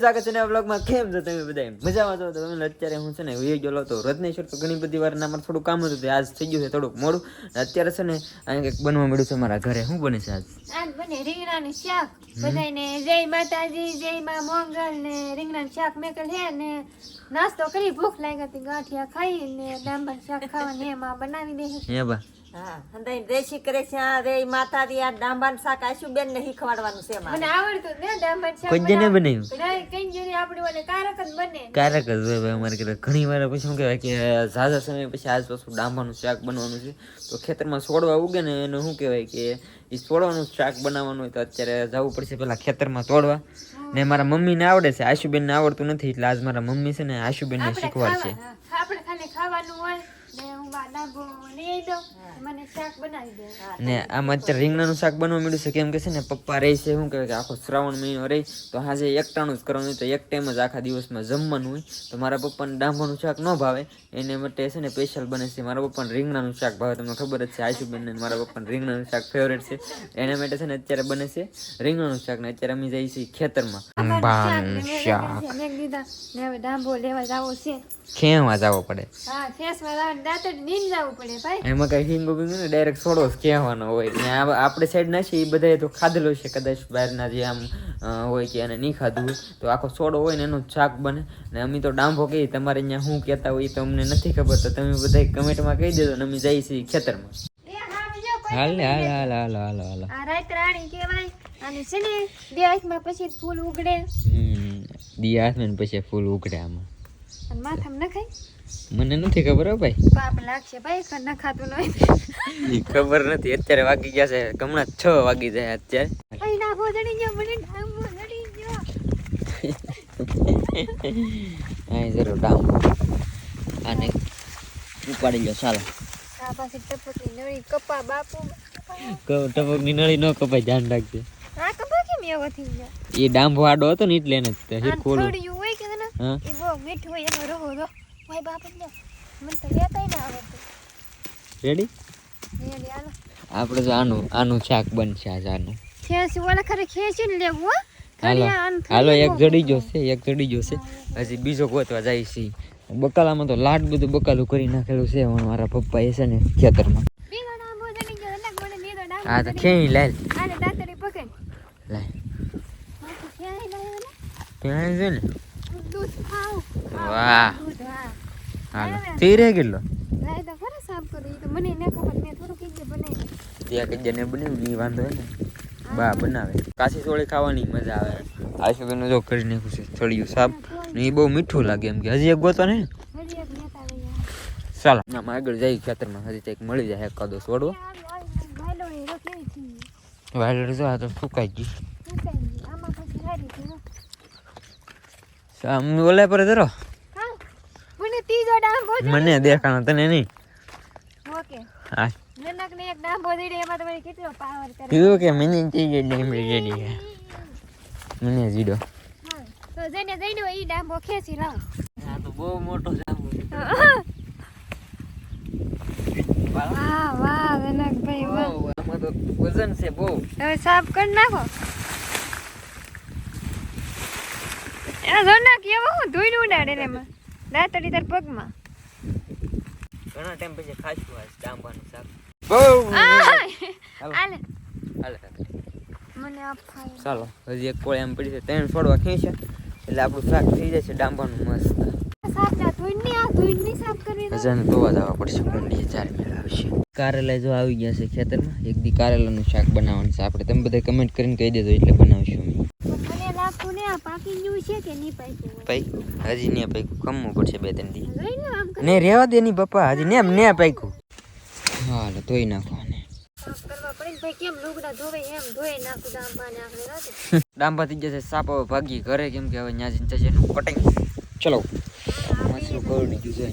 સ્વાગત છે બ્લોગમાં કેમ છો તમે બધા મજામાં છો? તો તમે અત્યારે હું છે ને વીડિયો ગયો હતો રત્નેશ્વર તો ઘણી બધી વાર મારે થોડું કામ હતું આજ થઈ ગયું છે થોડુંક મોડું. અત્યારે છે ને અહીં કંઈક બનવા મળ્યું છે મારા ઘરે. શું બને છે આજ? આજ બને રીંગણાનું શાક. બધાયને જય માતાજી જય માં મોંગલ ને રીંગણાનું શાક મેકલ હે ને નાસ્તો કરી ભૂખ લાગી હતી ગાંઠિયા ખાઈ ને ડાંબર શાક ખાવાની એમાં બનાવી દે હે બા. દેશી કરે છે આ રે માતાજી આ ડાંબાન શાક આશુબેન ને શીખવાડવાનું છે મને આવડતું ને શાક કોઈ બનાવ્યું? આપણી કારક જ બને ક્યારેક જ હોય ભાઈ અમારે ઘરે ઘણી વાર પછી શું કહેવાય કે ઝાઝા સમય પછી આજ પાછું ડાંબાનું શાક બનવાનું છે. તો ખેતરમાં છોડવા ઉગે ને એનું શું કહેવાય કે એ છોડવાનું શાક બનાવવાનું હોય તો અત્યારે જવું પડશે પેલા ખેતરમાં તોડવા. ને મારા મમ્મીને આવડે છે. આશુબેનને આવડતું નથી એટલે આજ મારા મમ્મી છે ને આશુબેનને શીખવાડશે. આપણે ખાલી ખાવાનું હોય. ને હું બા ડાંબો લઈ આવી દઉં મને શાક બનાવી દે. ને આમાં અત્યારે રીંગણાનું શાક બનવા મળ્યું છે કેમ કે છે ને પપ્પા રહે છે શું કહેવાય કે આખો શ્રાવણ મહિનો રહે તો હાજે એકટાણું જ કરવાનું તો એક ટાઈમ જ આખા દિવસમાં જમવાનું હોય તો મારા પપ્પાને ડાંભાનું શાક ન ભાવે એને માટે છે ને સ્પેશિયલ બને છે મારા પપ્પાને રીંગણાનું શાક ભાવે તમને ખબર જ છે આયુ ને મારા પપ્પાને રીંગણાનું શાક ફેવરેટ છે એના માટે છે ને અત્યારે બને છે રીંગણાનું શાક ને અત્યારે અમે જઈએ છીએ ખેતરમાં. મેં ને હવે ડાંબો લેવા જાવો છે. ખેવા જવો પડે. હા ખેસમાં લાવીને દાંતડી નીન જવું પડે ભાઈ. એમાં કઈ હિંગો બિંગો ને ડાયરેક્ટ સોડો જ કહેવાનો હોય. ને આપણે સાઈડ ના છે એ બધાએ તો ખાધેલો છે કદાચ બહારના જે આમ હોય કે એને નહીં ખાધું હોય તો આખો સોડો હોય ને એનું શાક બને. ને અમે તો ડાંભો કહીએ તમારે અહીંયા શું કહેતા હોય એ તો અમને નથી ખબર તો તમે બધા કમેન્ટમાં કહી દેજો ને અમે જઈએ છીએ ખેતરમાં. હાલ ને હાલ હાલ હાલ હાલ હાલ. આ રાત રાણી કહેવાય અને છે ને બે હાથમાં પછી ફૂલ ઉગડે. હમ દિયા હાથમાં પછી ફૂલ ઉકળે આમાં. અને માથામાં નખાય મને નથી ખબર હો ભાઈ. પાપ લાગશે ભાઈ કર નખાતું નહીં ખબર નથી અત્યારે વાગી ગયા છે હમણાં છ વાગી જાય અત્યારે. અહીં ગયો મને ગયો. જરૂર ડામ અને ઉપાડી લો ચાલો. આ પાસે ટપકની નળી કપા બાપુ ટપકની નળી ન કપાય ધ્યાન રાખજે. આ કપા કેમ એવો થઈ ગયો એ ડાંભો આડો હતો ને એટલે એને જ હા? એ બહુ મીઠું હોય એનો રહો રહો ભાઈ બાપ જ મને તો લેતાય ના આવડતું રેડી રેડી હાલો. આપણે તો આનું આનું શાક બનશે આજ આનું. ખેંચી ઓલા ખરે ખેંચીને લેવું હા. હાલો. એક જડી જોશે એક જડી જોશે. હજી બીજો ગોતવા જાય છે. બકાલામાં તો લાડ બધું બકાલું કરી નાખેલું છે હવે મારા પપ્પા એ છે ને ખેતરમાં. હા તો ખેઈ લાલ. ને? ત્યાં છે ને. વાહ. હાલો. થઈ રહે કેટલો? લાય તો ખરા સાફ કરું. તો મને ન ખબર મેં થોડું કીધું બનાવી ત્યાં વાંધો ને? બા બનાવે. કાશી સોળી ખાવાની મજા આવે. આશુબેન જો કરી નાખ્યું છે. થોડીયું ને એ બહુ મીઠું લાગે એમ કે. હજી એક ગોતો ને? લઈ. ચાલો. આમ આગળ જઈ ખેતરમાં. હજી કંઈક મળી જાય એકાદો છોડવો વાયલર જો આ તો સુકાઈ ગઈ. આમ ઓલા પર જરો હા મને ત્રીજો ડાંબો છે મને દેખાણો તને નહીં. ઓકે. હા. નનક ને એક ડાંબો એમાં તમારે કેટલો પાવર કરે કીધું કે મને ચીજ ડામડી રેડી મને જીડો તો જઈને જઈને ઈ ડાંબો ખેંચી લાવ આ તો બહુ મોટો વાહ વાહ જનકભાઈ વાહ. આમાં તો વજન છે બહુ. હવે સાફ કરી નાખો. આ જનક એવો હું ધોઈને ઉડાડે એમાં. દાંતડી તાર પગમાં. ઘણા ટાઈમ પછી ખાશું આ ડાંબાનું શાક. બહુ આય! હાલે. મને આપ ચાલો હજી એક કોળી એમ પડી છે. ત્રણ છોડવા ખેંચે એટલે આપણું શાક થઈ જશે ડાંબાનું મસ્ત. કારેલા જો આવી ગયા છે ખેતરમાં એક દી કારેલાનું શાક બનાવવાનું છે. આપણે તમે બધા કમેન્ટ કરીને કહી દેજો એટલે બનાવશું મને લાગતું ને આ પાકી ગયું છે કે નહીં પાક્યું હોય? પૈકું હજી ને પૈકું ખમવું પડશે બે ત્રણ દી. ને રેવા દે ની પપ્પા હજી ને ને પૈકું હાલો ધોઈ નાખો ડાંબા થઈ જશે સાપ ભાગી ઘરે કેમ કે હવે જઈને ચલો કરડી ગયું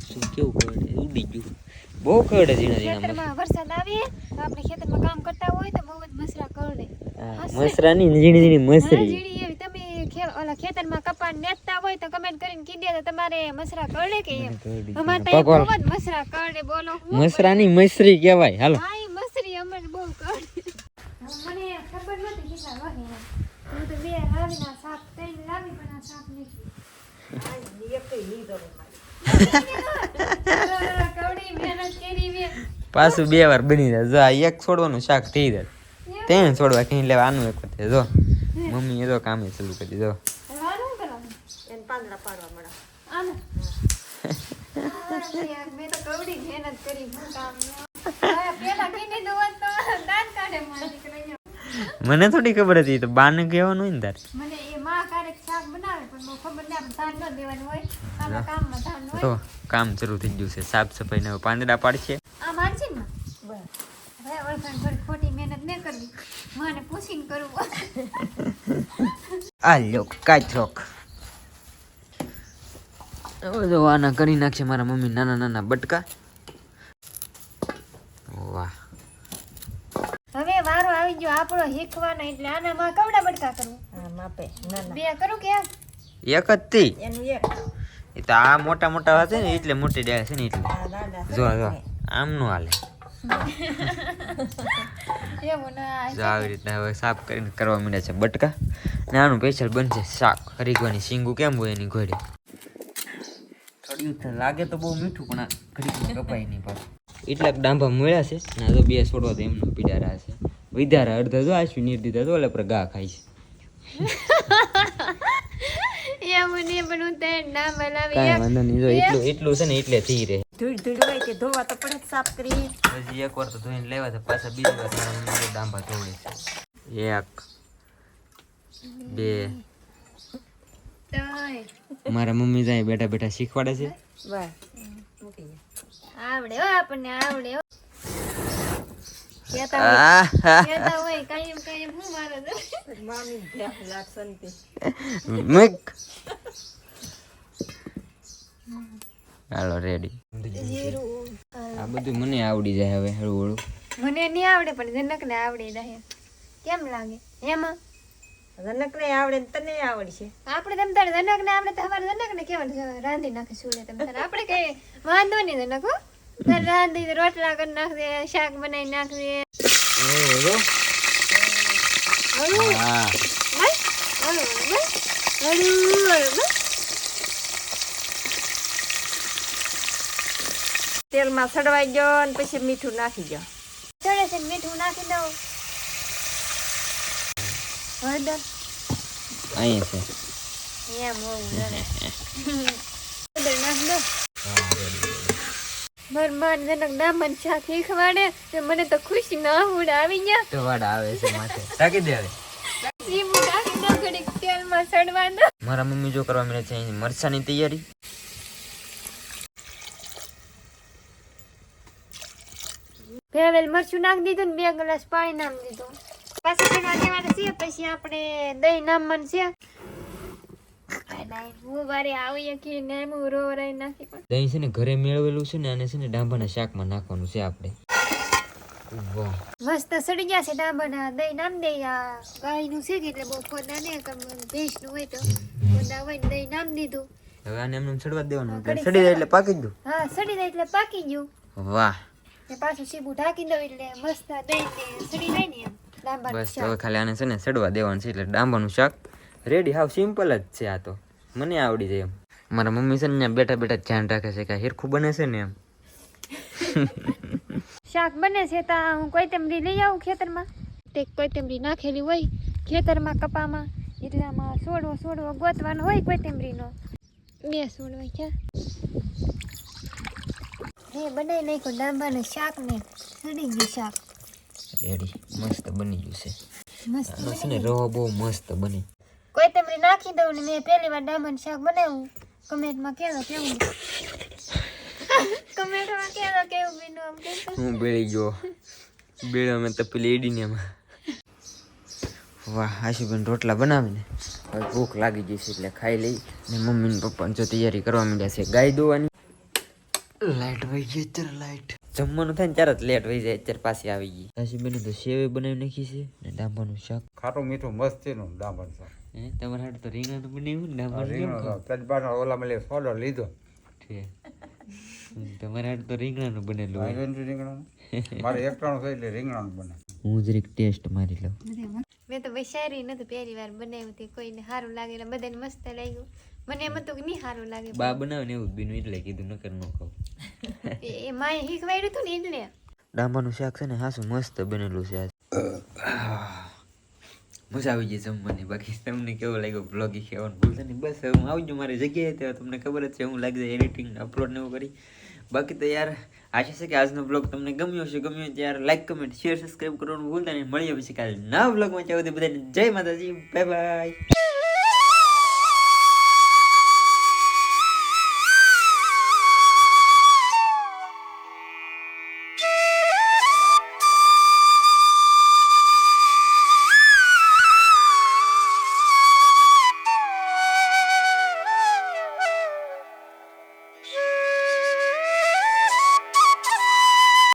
શું કેવું કરડે ઉડી ગયું. બહુ કરડે ઝીણા ઝીણા વરસાદ આવે આપણે ખેતરમાં કામ કરતા હોય તો બહુ જ મસરા કરડે. ને ઝીણી ઝીણી મસરી જીણી એવી તમે ખે- ઓલા ખેતરમાં નેતા હોય તો કમેન્ટ કરીને કીધે તો તમારે મસરા કરડે કે એમ. અમાર તો ખૂબ જ મસરા કરડે બોલો મસરા ની મસરી કહેવાય હાલો. હા ઈ મસરી અમારે બહુ કરડે. મને ખબર નહોતી કેટલા વાગે. હું તો બે લાવીના સાપ તૈન લાવી પણ આ સાપ નીકળી એક લીધો રે મારે. કવડી મહેનત કરી મેં પાછું બે વાર બની જાય. જો આ એક છોડવાનું શાક થઈ જાય. તેને છોડવા કઈ લેવા આનું એક વખતે. જો મમ્મી એ તો કામે ચાલુ કરી જો હવે આનું શું કરવાનું એને પાંદડા પાડવા મળ્યા આનું. મેં તો કવડી મહેનત કરી હું કામ હવે પેલા કીધી દઉં તો દાંત કાઢે મારી દીકરીઓ. મને થોડી ખબર હતી તો બાને કહેવાનું હોય ને તારે? મને એ માં ક્યારેક શાક બનાવે પણ મને ખબર નહીં આપણે ધાન ન દેવાનું હોય. આના કામમાં ધાન હોય. તો કામ શરૂ થઈ ગયું છે સાફ સફાઈ ને પાંદડા પાડશે. આ માનસી ને? બસ. હવે ઓળખાણ થોડી ખોટી મહેનત ન કરવી. મને પૂછીને કરવું. આ લોક કાચરોક. હવે જો આના કરી નાખશે મારા મમ્મી નાના નાના બટકા. વાહ. હવે વારો આવી ગયો આપણો શીખવાનો એટલે આનામાં કવડા બટકા કરું હા માપે બે કરું કે એક? એક જ તી? એનું એક. એ તો આ મોટા મોટા હશે ને એટલે મોટી ડાળ છે ને એટલે. નાના જો જો આમ હાલે. ના જો આવી રીતના હવે સાફ કરીને કરવા માંડ્યા છે બટકા. ને આનું સ્પેશિયલ બનશે શાક હરીગવાની શીંગું કેમ હોય એની ઘોડે થોડી લાગે તો બહુ મીઠું પણ ઘડીકમાં કપાય નહીં પાછું. એટલાક ડાંભા મળ્યા છે. ના તો બે છોડવા તો એમનું પીડારા છે. વિધારા અડધા જો આશ્વી નીર દીધા તો ઓલે પર ગા ખાય છે. એવું પણ ના બનાવી વાંધો નહીં. જો એટલું એટલું છે ને એટલે થઈ રહે. ધૂળ ધૂળ હોય કે ધોવા તો પડે સાફ કરી. પછી એક વાર તો ધોઈને લેવા તો પાછા બીજી વાર મારા ડાંભા ધોવે છે. એક બે મારા મમ્મી જાય બેઠા બેઠા શીખવાડે છે. આવડે હો આપણને આવડે હો. હાલો રેડી આ બધું મને આવડી જાય હવે હળવું હળવું મને નહીં આવડે પણ જનક ને આવડી જાય કેમ લાગે? એમાં? આવડે ને તને આવડશે. આપણે તમ તારે જનકને આપણે તો અમારે જનકને કેવાનું રાંધી નાખે સુલે તમ તારે? આપણે કઈ વાંધો નહીં જનક તારે રાંધી રોટલા કરી નાખજે શાક બનાવી નાખજે. તેલમાં સડવાઈ ગયો ને પછી મીઠું નાખી ગયો. ચડે છે ને મીઠું નાખી દઉં. હળદર અહીંયા છે હળદર નાખી તે મને તો ખુશી ના આવી ગયા તો વાડા આવે છે માથે ટાકી દે હવે લીંબુ નાખી દો ઘડીક તેલમાં સડવા દો મારા મમ્મી જો કરવા મળે છે મરચાની તૈયારી ભેવેલ મરચું નાખી દીધું ને બે ગ્લાસ પાણી નાખી દીધું પાછું તેના દેવાના છે પછી આપણે દહીં નામવાનું છે. હું વારે આવી કે ને હું નાખી પણ. દહીં છે ને ઘરે મેળવેલું છે ને અને છે ને ડાંભાના શાકમાં નાખવાનું છે આપણે. મસ્ત સડી ગયા છે ડાંબરના દહીં. નામ દે આ ગાયનું છે કે એટલે બહુ ખોદા ને ભેંસનું હોય તો ખોદા હોય ને દહીં નામ દીધું. હવે આને એમને સડવા દેવાનું. સડી જાય એટલે પાકી હા સડી જાય એટલે પાકી ગયું. વાહ. ને પાછું સીબું ઢાંકી દઉં એટલે મસ્ત દહીં સડી જાય ને એમ. બસ તો ખાલી આને છે ને સડવા દેવાનું છે એટલે ડાંબાનું શાક રેડી હાવ સિમ્પલ જ છે આ તો. મને આવડી જાય એમ. મારા મમ્મી છે ને બેઠા બેઠા ધ્યાન રાખે છે કે હીરખું બને છે ને એમ. શાક બને છે તો હું કોઈતમરી લઈ આવું ખેતરમાં. તે કોઈતમરી નાખેલી હોય ખેતરમાં કપામાં એટલામાં સોડવો સોડવો ગોતવાનો હોય કોઈતમરીનો બે સોડવા ક્યાં હે બનાવી નાખ્યો ડાંબાને શાક ને સડી ગયું શાક. રેડી મસ્ત બની ગયું છે. આનો છે ને રવો બહુ મસ્ત બને. તમને નાખી દઉં ને મેં પહેલી વાર ડાંબાનું શાક બનાવ્યું. કમેન્ટમાં કહેજો કેવું? કમેન્ટમાં કહેજો કેવું બીનું આમ હું બેળી ગયો. બેળો મેં તપેલી એડીને એમાં. વાહ આશુબેન રોટલા બનાવીને ભૂખ લાગી ગઈ છે એટલે ખાઈ લઈ. ને મમ્મી ને પપ્પા જો તૈયારી કરવા માંડ્યા છે. ગાય દોવાની. લાઈટ વહી ગઈ અત્યારે લાઈટ જમવાનું થાય ને ત્યારે જ લેટ વહી જાય અત્યારે પાછી આવી ગઈ. બને તો સેવે બનાવી નાખી છે ને ડાંબાનું શાક. ખાટું મીઠું મસ્તીનું ડાંબાનું શાક. હે તમારા હાટુ તો રીંગણ બનાવ્યું ડાંબાનું રીંગણો? તજબાનો ઓલામાં લે સોડો લીધો. છે. તમારા હાટુ તો રીંગણાનું બનેલું રીંગણાનું? મારે એકટાણું થાય એટલે રીંગણાનું બને. હું જરીક ટેસ્ટ મારી લઉં. મેં તો ભાઈ શાયરી નથી પહેલી વાર બનાવ્યું હતી કોઈને સારું લાગે એટલે બધાને મસ્ત લાગ્યું. મને એમ તો નહીં સારું લાગે બા બનાવે ને એવું બીનું એટલે કીધું નકર ન ખાવ. એ- માય શીખવાડ્યું હતું ને એટલે. ડાંબાનું શાક છે ને હાસું મસ્ત બનેલું છે આજ. મજા આવી ગઈ જમવાની. બાકી તમને કેવો લાગ્યો બ્લોગ કહેવાનું ભૂલતા નહીં. બસ હું આવી જાઉં મારી જગ્યાએ તો તમને ખબર જ છે હું લાગી જાય એડિટિંગ અપલોડ ને એવું કરી. બાકી તો યાર આશા છે કે આજનો બ્લોગ તમને ગમ્યો હશે. ગમ્યો ત્યારે લાઈક કમેન્ટ શેર સબસ્ક્રાઈબ કરવાનું ભૂલતા નહીં. મળીએ પછી કાલે નવા બ્લોગમાં ચાલો બધાને જય માતાજી. Bye bye